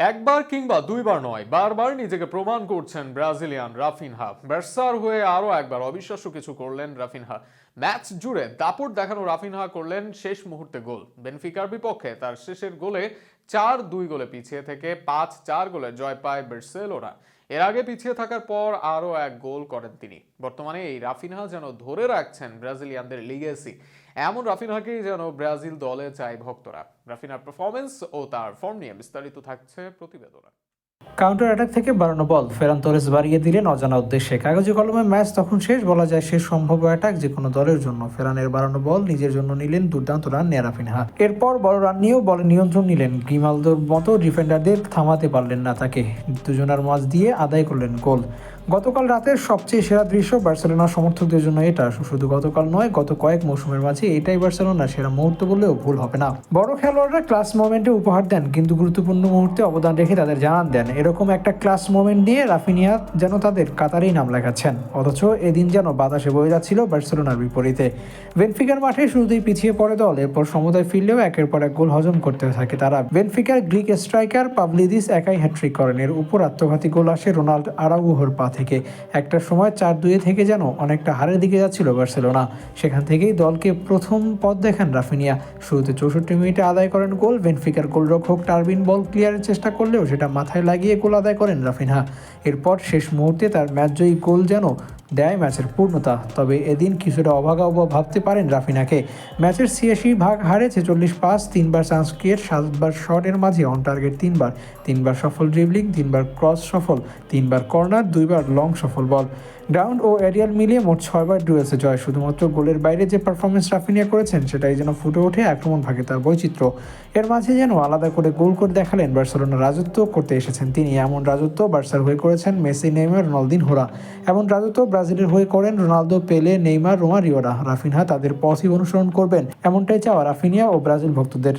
একবার কিংবা দুইবার নয়, বারবার নিজেকে প্রমাণ করছেন ব্রাজিলিয়ান রাফিনহা। বার্সার হয়ে আরও একবার অবিশ্বাস্য কিছু করলেন রাফিনহা। ম্যাচ জুড়ে দাপট দেখানো রাফিনহা করলেন শেষ মুহূর্তে গোল। বেনফিকার বিপক্ষে তার শেষের গোলে চার দুই গোলে পিছিয়ে থেকে পাঁচ চার গোলে জয় পায় বার্সেলোনা। এর আগে পিছিয়ে থাকার পর আরও এক গোল করেন তিনি। বর্তমানে এই রাফিনহা যেন ধরে রাখছেন ব্রাজিলিয়ানদের লিগেসি, এমন রাফিনহাকেই যেন ব্রাজিল দলে চায় ভক্তরা। রাফিনার পারফরমেন্স ও তার ফর্ম নিয়ে বিস্তারিত থাকছে প্রতিবেদনে। কাউন্টার অ্যাটাক থেকে বাড়ানো বল। ফেরান তোরেস বাড়িয়ে দিলেন অজানা উদ্দেশ্যে। কাগজে কলমে ম্যাচ তখন শেষ, বলা যায় শেষ সম্ভব অ্যাটাক যে কোনো দলের জন্য। ফেরানের বাড়ানো বল নিজের জন্য নিলেন দুর্দান্ত রান নেরাফিনহা। এরপর বড় রান নিয়েও বলে নিয়ন্ত্রণ নিলেন। গ্রিমালদোর মতো ডিফেন্ডারদের থামাতে পারলেন না তাকে। দুজনার মাঝ দিয়ে আদায় করলেন গোল। গতকাল রাতের সবচেয়ে সেরা দৃশ্য বার্সেলোনা সমর্থকদের জন্য এটা। শুধু গতকাল নয়, গত কয়েক মৌসুমের মাঝে এটাই বার্সেলোনা সেরা মুহূর্ত বললেও ভুল হবে না। বড় খেলোয়াড়রা ক্লাস মোমেন্টে উপহার দেন, কিন্তু গুরুত্বপূর্ণ মুহূর্তে অবদান রেখে তাদের জানান দেন। এরকম একটা ক্লাস মোমেন্ট নিয়ে রাফিনিয়া যেন তাদের কাতারেই নাম লেখাচ্ছেন। অথচ এদিন যেন বাতাসে বয়ে যাচ্ছিল বার্সেলোনার বিপরীতে। বেনফিকার মাঠে শুরুতেই পিছিয়ে পড়ে দল, এরপর সমতায় ফিরলেও একের পর এক গোল হজম করতে থাকে তারা। বেনফিকার গ্রিক স্ট্রাইকার পাবলিদিস একাই হ্যাট্রিক করেন। এর উপর আত্মঘাতী গোল আসে রোনাল্ড আরাউহোর পা থেকে। একটা সময় চার দুয়ে থেকে যেন অনেকটা হারের দিকে যাচ্ছিল বার্সেলোনা। সেখান থেকেই দলকে প্রথম পথ দেখান রাফিনিয়া। শুরুতে চৌষট্টি মিনিটে আদায় করেন গোল। বেনফিকার গোলরক্ষক টার্বিন বল ক্লিয়ারের চেষ্টা করলেও সেটা মাথায় লাগিয়ে গোল আদায় করেন রাফিনহা। এরপর শেষ মুহূর্তে তার ম্যাচ জয়ী গোল যেন দেয় ম্যাচের পূর্ণতা। তবে এদিন কিছুটা অভাগা ভাবতে পারেন রাফিনাকে। ম্যাচের ছিয়াশি ভাগ হারে ছেচল্লিশ পাস, তিনবার চান্স ক্রিয়েট, সাতবার শটের মাঝে অন টার্গেট তিনবার। তিনবার সফল ড্রিবলিং তিনবার ক্রস সফল, তিনবার কর্নার, দুইবার লং সফল বল। গ্রাউন্ড ও এরিয়াল মিলিয়ে মোট ছয়বার ডুয়েলসে জয়। শুধুমাত্র গোলের বাইরে যে পারফরমেন্স রাফিনিয়া করেছেন, সেটাই যেন ফুটে ওঠে আক্রমণ ভাগে তার বৈচিত্র্য। এর মাঝে যেন আলাদা করে গোল করে দেখালেন বার্সেলোনা রাজত্ব করতে এসেছেন তিনি। এমন রাজত্ব বার্সার হয়ে করেছেন মেসি, নেইমার, রোনালদিন, হোরা। এমন রাজত্ব ব্রাজিলের হয়ে করেন রোনালদো, পেলে, নেইমার, রোমারিওরা। রাফিনহা তাদের পথই অনুসরণ করবেন, এমনটাই চাওয়া রাফিনিয়া ও ব্রাজিল ভক্তদের।